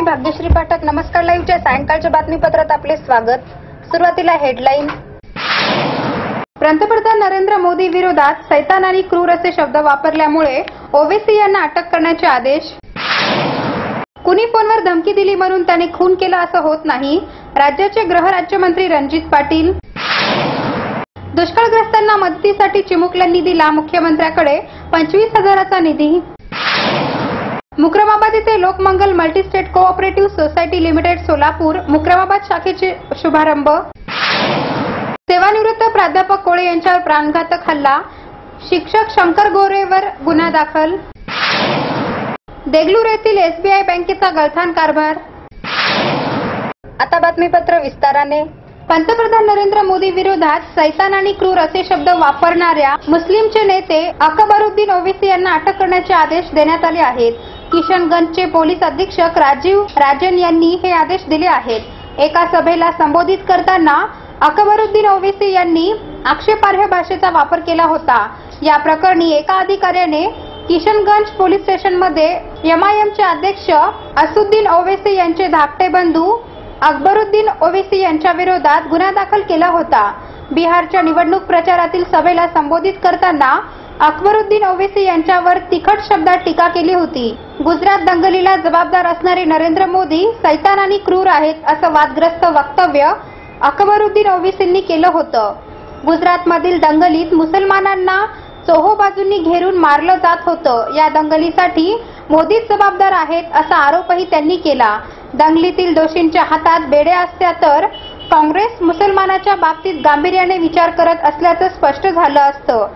मी भाग्यश्री पाठक. नमस्कार लाईव्हच्या सायंकाळच्या बातमीपत्रात आपले स्वागत. सुरुवातीला हेडलाईन. पंतप्रधान नरेंद्र मोदी विरोधात सैतान आणि क्रूर असे शब्द वापरल्यामुळे ओवेसी यांना अटक करण्याचे आदेश. कुणी फोनवर धमकी दिली म्हणून त्याने खून केला असं होत नाही राज्याचे गृहराज्यमंत्री रणजित पाटील. दुष्काळग्रस्तांना मदतीसाठी चिमुकल्यांनी दिला मुख्यमंत्र्याकडे पंचवीस हजाराचा निधी. मुक्रमाबाद येथे Lokmangal multistate cooperative society limited Solapur. Mukramabad शाखेचे शुभारंभ. सेवानिवृत्त प्राध्यापक कोळे यांच्यावर प्राणघातक हल्ला. शिक्षक शंकर गोरेवर गुन्हा दाखल. देगलूर येथील एसबीआय बँकेचा गळथान कारभार. आता बातमीपत्र विस्ताराने. पंतप्रधान नरेंद्र मोदी विरोधात सैतान आणि क्रूर असे शब्द वापरणाऱ्या मुस्लिमचे नेते अकबरुद्दीन ओवेसी यांना अटक करण्याचे आदेश देण्यात आले आहेत. किशनगंजचे पोलीस अधीक्षक राजीव राजन यांनी हे आदेश दिले आहेत. एका सभेला संबोधित करताना अकबरुद्दीन ओवेसी यांनी आक्षेपार्ह भाषेचा वापर केला होता. या प्रकरणी एका अधिकाऱ्याने किशनगंज पोलीस स्टेशनमध्ये एमआयएमचे अध्यक्ष असुद्दीन ओवेसी यांचे धाकटे बंधू अकबरुद्दीन ओवेसी यांच्या विरोधात गुन्हा दाखल केला होता. बिहारच्या निवडणूक प्रचारातील सभेला संबोधित करताना अकबरुद्दीन ओवेसी यांच्यावर तिखट शब्दात टीका केली होती. गुजरात दंगलीला जबाबदार असणारे नरेंद्र मोदी सैतान आणि क्रूर आहेत असं वादग्रस्त वक्तव्य अकबरुद्दीन ओवेसींनी केलं होतं. गुजरातमधील दंगलीत मुसलमानांना चोहो बाजूंनी घेरून मारलं जात होतं. या दंगलीसाठी मोदीच जबाबदार आहेत असा आरोपही त्यांनी केला. दंगलीतील दोषींच्या हातात बेड्या असत्या तर काँग्रेस मुसलमानाच्या बाबतीत गांभीर्याने विचार करत असल्याचं स्पष्ट झालं असतं.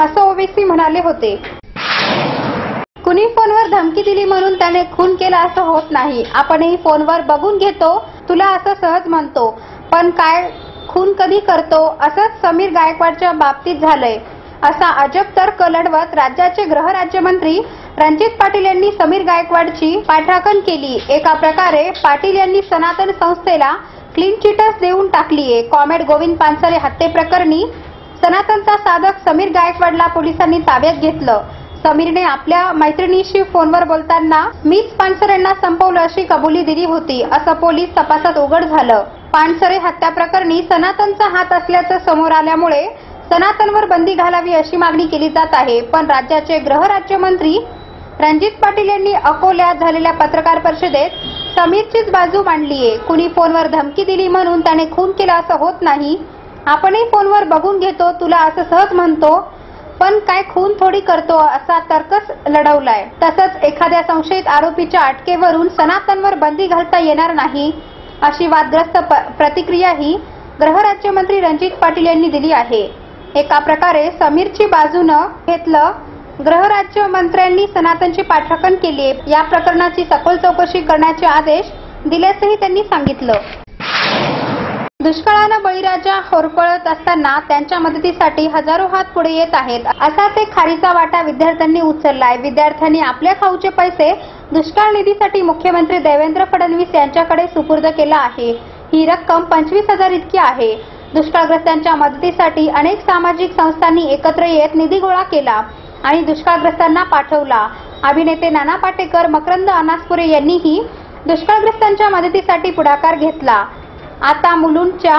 असं ओवेसी म्हणाले होते. कुणी फोनवर धमकी दिली म्हणून त्याने खून केला असं होत नाही. आपणही फोनवर बघून घेतो तुला असं सहज म्हणतो. पण काय खून कधी करतो असंच समीर गायकवाडच्या बाबतीत झालंय. असा अजब तर कलडवत राज्याचे गृहराज्यमंत्री रणजित पाटील यांनी समीर गायकवाडची पाठराखण केली. एका प्रकारे पाटील यांनी सनातन संस्थेला क्लीन चिटस देऊन टाकलीये. कॉमेड गोविंद पानसरे हत्येप्रकरणी सनातनचा साधक समीर गायकवाडला पोलिसांनी ताब्यात घेतलं. समीरने आपल्या मैत्रिणीशी फोनवर बोलताना मीच पानसरेंना संपवलं अशी कबुली दिली होती असं पोलीस तपासात उघड झालं. पानसरे हत्या प्रकरणी सनातनचा हात असल्याचं समोर आल्यामुळे सनातनवर बंदी घालावी अशी मागणी केली जात आहे. पण राज्याचे गृहराज्यमंत्री रणजित पाटील यांनी अकोल्यात झालेल्या पत्रकार परिषदेत समीरचीच बाजू मांडलीये. कुणी फोनवर धमकी दिली म्हणून त्याने खून केला असं होत नाही. आपणही फोनवर बघून घेतो तुला असं सहज म्हणतो पण काय खून थोडी करतो असा तर्कच लढवलाय. तसंच एखाद्या संशयित आरोपीच्या अटकेवरून सनातनवर बंदी घालता येणार नाही अशी वादग्रस्त प- प्रतिक्रियाही गृहराज्यमंत्री रणजित पाटील यांनी दिली आहे. एका प्रकारे समीरची बाजूनं घेतलं गृहराज्यमंत्र्यांनी सनातनची पाठराखण केली या प्रकरणाची सखोल चौकशी करण्याचे आदेश दिल्याचंही त्यांनी सांगितलं. दुष्काळानं बळीराजा होरपळत असताना त्यांच्या मदतीसाठी हजारो हात पुढे येत आहेत. असाच एक खारीचा वाटा विद्यार्थ्यांनी उचललाय. विद्यार्थ्यांनी आपल्या खाऊचे पैसे दुष्काळ निधीसाठी मुख्यमंत्री देवेंद्र फडणवीस यांच्याकडे सुपूर्द केला आहे. ही रक्कम पंचवीस हजार इतकी आहे. दुष्काळग्रस्तांच्या मदतीसाठी अनेक सामाजिक संस्थांनी एकत्र येत निधी गोळा केला आणि दुष्काळग्रस्तांना पाठवला. अभिनेते नाना पाटेकर मकरंद अनासपुरे यांनीही दुष्काळग्रस्तांच्या मदतीसाठी पुढाकार घेतला. आता मुलुंडच्या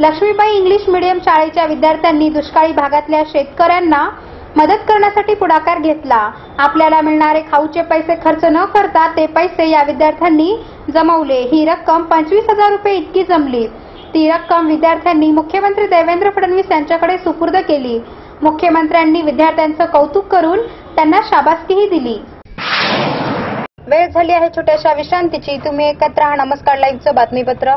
लक्ष्मीबाई इंग्लिश मीडियम शाळेच्या विद्यार्थ्यांनी दुष्काळी भागातल्या शेतकऱ्यांना मदत करण्यासाठी पुढाकार घेतला. आपल्याला मिळणारे खाऊचे पैसे खर्च न करता ते पैसे या विद्यार्थ्यांनी जमवले. ही रक्कम पंचवीस हजार रुपये इतकी जमली. ती रक्कम विद्यार्थ्यांनी मुख्यमंत्री देवेंद्र फडणवीस यांच्याकडे सुपूर्द केली. मुख्यमंत्र्यांनी विद्यार्थ्यांचं कौतुक करून त्यांना शाबासकीही दिली. वेळ झाली आहे छोट्याशा विश्रांतीची. तुम्ही एकत्र हा नमस्कार. लाईव्हचं बातमीपत्र.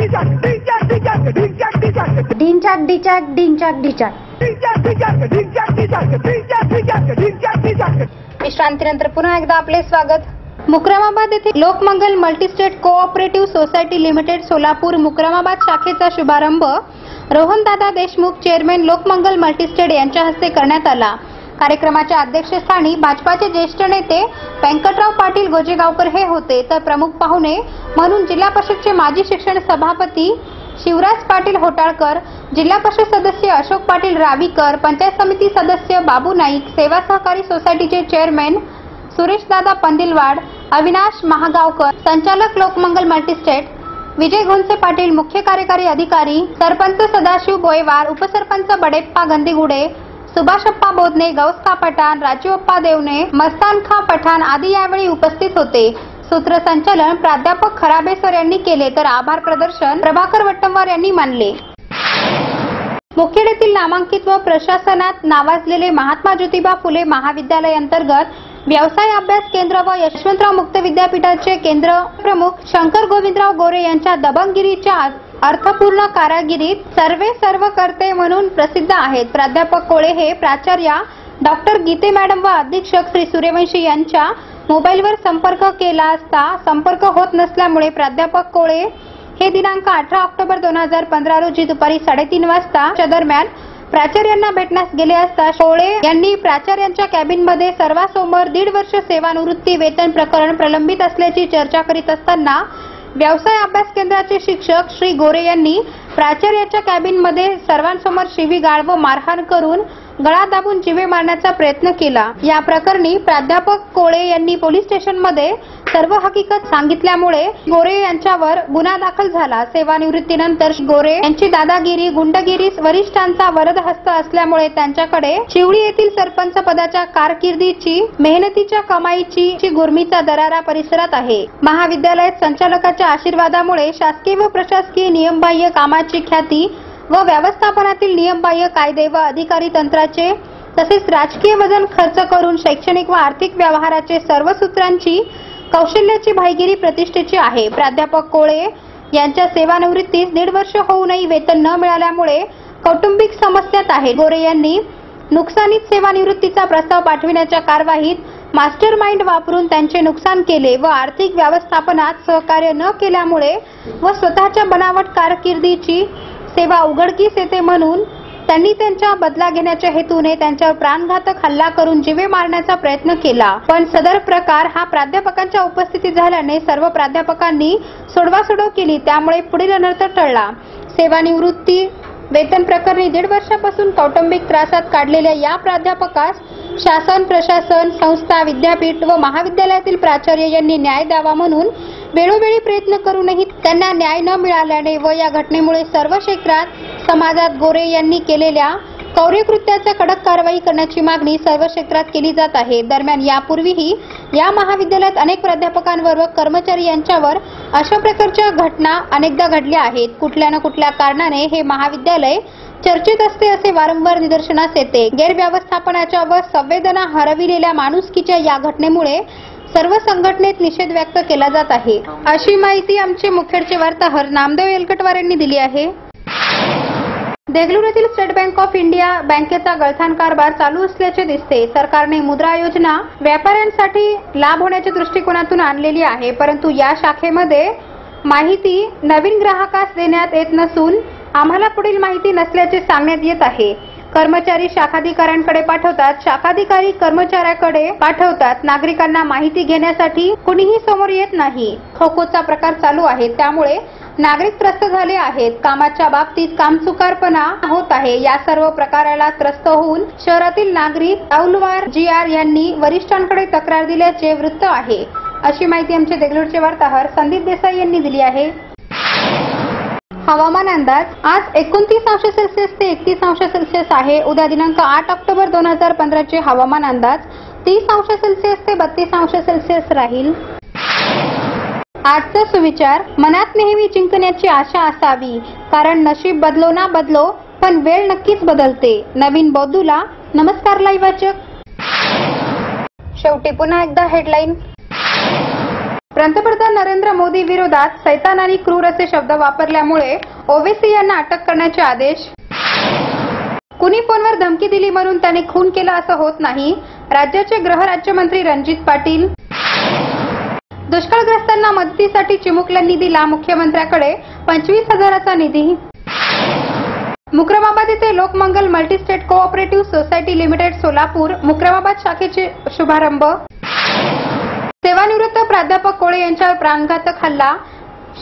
डिंचाक डिचाक डिंचाक डिचाक विश्रांतीनंतर पुन्हा एकदा आपले स्वागत. मुक्रामाबाद येथे Lokmangal multistate cooperative society limited Solapur Mukramabad शाखेचा शुभारंभ रोहनदादा देशमुख चेअरमॅन लोकमंगल मल्टीस्टेट यांच्या हस्ते करण्यात आला. कार्यक्रमाच्या अध्यक्षस्थानी भाजपाचे ज्येष्ठ नेते व्यंकटराव पाटील गोजेगावकर हे होते. तर प्रमुख पाहुणे म्हणून जिल्हा परिषदचे माजी शिक्षण सभापती शिवराज पाटील होटाळकर जिल्हा परिषद सदस्य अशोक पाटील रावीकर पंचायत समिती सदस्य बाबू नाईक सेवा सहकारी सोसायटीचे चेअरमॅन सुरेशदादा पंदिलवाड अविनाश महागावकर संचालक लोकमंगल मल्टीस्टेट विजय घोनसे पाटील मुख्य कार्यकारी अधिकारी सरपंच सदाशिव गोयवार उपसरपंच बडेप्पा गंदीगुडे सुभाषप्पा बोधने गौसखा पठाण राजूअप्पा देवने मस्तानखा पठाण आदी यावेळी उपस्थित होते. सूत्रसंचालन प्राध्यापक खराबे सर यांनी केले तर आभार प्रदर्शन प्रभाकर वट्टंवार यांनी मानले. मुखेडेतील नामांकित व प्रशासनात नावाजलेले महात्मा ज्योतिबा फुले महाविद्यालय अंतर्गत व्यवसाय अभ्यास केंद्र व यशवंतराव मुक्त विद्यापीठाचे केंद्र प्रमुख शंकर गोविंदराव गोरे यांच्या दबंगगिरीच्या अर्थपूर्ण कारागिरीत सर्वे सर्व करते म्हणून प्रसिद्ध आहेत. प्राध्यापक कोळे हे प्राचार्य डॉक्टर गीते मॅडम व अधीक्षक श्री सूर्यवंशी यांच्या मोबाईलवर संपर्क केला असता संपर्क होत नसल्यामुळे प्राध्यापक कोळे हे दिनांक अठरा ऑक्टोबर दोन हजार पंधरा रोजी दुपारी साडेतीन वाजताच्या दरम्यान प्राचार्यांना भेटण्यास गेले असता कोळे यांनी प्राचार्यांच्या कॅबिनमध्ये सर्वांसमोर दीड वर्ष सेवानिवृत्ती वेतन प्रकरण प्रलंबित असल्याची चर्चा करीत असताना व्यवसाय अभ्यास केंद्राचे शिक्षक श्री गोरे यांनी प्राचार्याच्या कॅबिनमध्ये सर्वांसमोर शिवीगाळ व मारहाण करून गळा दाबून जिवे मारण्याचा प्रयत्न केला. या प्रकरणी प्राध्यापक कोळे यांनी पोलीस स्टेशनमध्ये सर्व हकीकत सांगितल्यामुळे गोरे यांच्यावर गुन्हा दाखल झाला. सेवानिवृत्तीनंतर गोरे यांची दादागिरी गुंडगिरी वरिष्ठांचा वरद हस्त असल्यामुळे त्यांच्याकडे शिवडी येथील सरपंच पदाच्या कारकिर्दीची मेहनतीच्या कमाईची गुरमीचा दरारा परिसरात आहे. महाविद्यालयात संचालकाच्या आशीर्वादामुळे शासकीय व प्रशासकीय नियमबाह्य कामाची ख्याती व व्यवस्थापनातील नियमबाह्य कायदे व अधिकारी तंत्राचे तसेच राजकीय वजन खर्च करून शैक्षणिक व आर्थिक व्यवहाराचे सर्व सूत्रांची कौशल्याची भाईगिरी प्रतिष्ठेची आहे. प्राध्यापक कोळे यांच्या सेवानिवृत्तीस दीड वर्ष होऊनही वेतन न मिळाल्यामुळे कौटुंबिक समस्यात आहे गोरे यांनी नुकसानीत सेवानिवृत्तीचा प्रस्ताव पाठविण्याच्या कारवाईत मास्टर माइंड वापरून त्यांचे नुकसान केले व आर्थिक व्यवस्थापनात सहकार्य न केल्यामुळे व स्वतःच्या बनावट कारकिर्दीची सेवा उघडकीस येते म्हणून त्यांनी त्यांच्या बदला घेण्याच्या हेतूने त्यांच्यावर प्राणघातक हल्ला करून जीवे मारण्याचा प्रयत्न केला. पण सदर प्रकार हा प्राध्यापकांच्या उपस्थितीत झाल्याने सर्व प्राध्यापकांनी सोडवासोडव केली. त्यामुळे पुढील अनर्थ टळला. सेवानिवृत्ती वेतन प्रकरणी दीड वर्षापासून कौटुंबिक त्रासात काढलेल्या या प्राध्यापकास शासन प्रशासन संस्था विद्यापीठ व महाविद्यालयातील प्राचार्य यांनी न्याय द्यावा म्हणून वेळोवेळी प्रयत्न करूनही त्यांना न्याय न मिळाल्याने व या घटनेमुळे सर्व क्षेत्रात समाजात गोरे यांनी केलेल्या कौर्यकृत्याचा कडक कारवाई करण्याची मागणी सर्व क्षेत्रात केली जात आहे. दरम्यान यापूर्वीही या महाविद्यालयात अनेक प्राध्यापकांवर व कर्मचारी यांच्यावर अशा प्रकारच्या घटना अनेकदा घडल्या आहेत. कुठल्या ना कुठल्या कारणाने हे महाविद्यालय चर्चेत असते असे वारंवार निदर्शनास येते. गैरव्यवस्थापनाच्या व संवेदना हरविलेल्या माणुसकीच्या या घटनेमुळे सर्व संघटनेत निषेध व्यक्त केला जात आहे. अशी माहिती आमचे मुखेडचे वार्ताहर नामदेव येलकटवार यांनी दिली आहे. देगलूर येथील स्टेट बँक ऑफ इंडिया बँकेचा गळथान कारभार चालू असल्याचे दिसते. सरकारने मुद्रा योजना व्यापाऱ्यांसाठी लाभ होण्याच्या दृष्टिकोनातून आणलेली आहे. परंतु या शाखेमध्ये माहिती नवीन ग्राहकास देण्यात येत नसून आम्हाला पुढील माहिती नसल्याचे सांगण्यात येत आहे. कर्मचारी शाखाधिकाऱ्यांकडे पाठवतात. शाखाधिकारी कर्मचाऱ्याकडे पाठवतात. नागरिकांना माहिती घेण्यासाठी कुणीही समोर येत नाही. खोखोचा प्रकार चालू आहे. त्यामुळे नागरिक त्रस्त झाले आहेत. कामाच्या बाबतीत कामचुकारपणा होत आहे. या सर्व प्रकाराला त्रस्त होऊन शहरातील नागरिक औलवार जी आर यांनी वरिष्ठांकडे तक्रार दिल्याचे वृत्त आहे. अशी माहिती आमचे देगलूरचे वार्ताहर संदीप देसाई यांनी दिली आहे. हवामान अंदाज आज एकोणतीस अंश सेल्सिअस ते एकतीस अंश सेल्सिअस आहे. उद्या दिनांक आठ ऑक्टोबर दोन हजार पंधराचे हवामान अंदाज तीस अंश सेल्सिअस ते बत्तीस अंश सेल्सिअस राहील. आजचा सुविचार मनात नेहमी जिंकण्याची आशा असावी. कारण नशीब बदलो ना बदलो पण वेळ नक्कीच बदलते. नवीन बौद्धूला नमस्कार लाईव्ह वाचक शेवटी पुन्हा एकदा हेडलाईन पंतप्रधान नरेंद्र मोदी विरोधात सैतान आणि क्रूर असे शब्द वापरल्यामुळे ओवेसी यांना अटक करण्याचे आदेश. कुणी फोनवर धमकी दिली म्हणून त्याने खून केला असं होत नाही राज्याचे गृहराज्यमंत्री रणजित पाटील. दुष्काळग्रस्तांना मदतीसाठी चिमुकल्यांनी दिला मुख्यमंत्र्याकडे पंचवीस हजाराचा निधी. मुक्रमाबाद येथे Lokmangal multistate cooperative society limited Solapur Mukramabad शाखेचे शुभारंभ. सेवानिवृत्त प्राध्यापक कोळे यांच्यावर प्राणघातक हल्ला.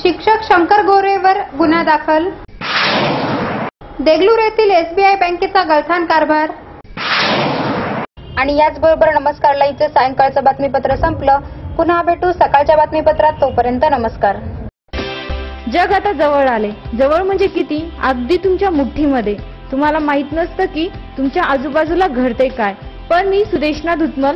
शिक्षक शंकर गोरेवर गुन्हा दाखल. देगलूर येथील एसबीआय बँकेचा गळथान कारभार. आणि याचबरोबर नमस्कार लाईव्हचं सायंकाळचं बातमीपत्र संपलं. पुन्हा भेटू सकाळच्या बातमीपत्रात. तोपर्यंत नमस्कार. जग आता जवळ आले. जवळ म्हणजे किती? अगदी तुमच्या मुठ्ठीमध्ये. तुम्हाला माहीत नसतं की तुमच्या आजूबाजूला घडते काय. पण मी सुदेशना धुतमल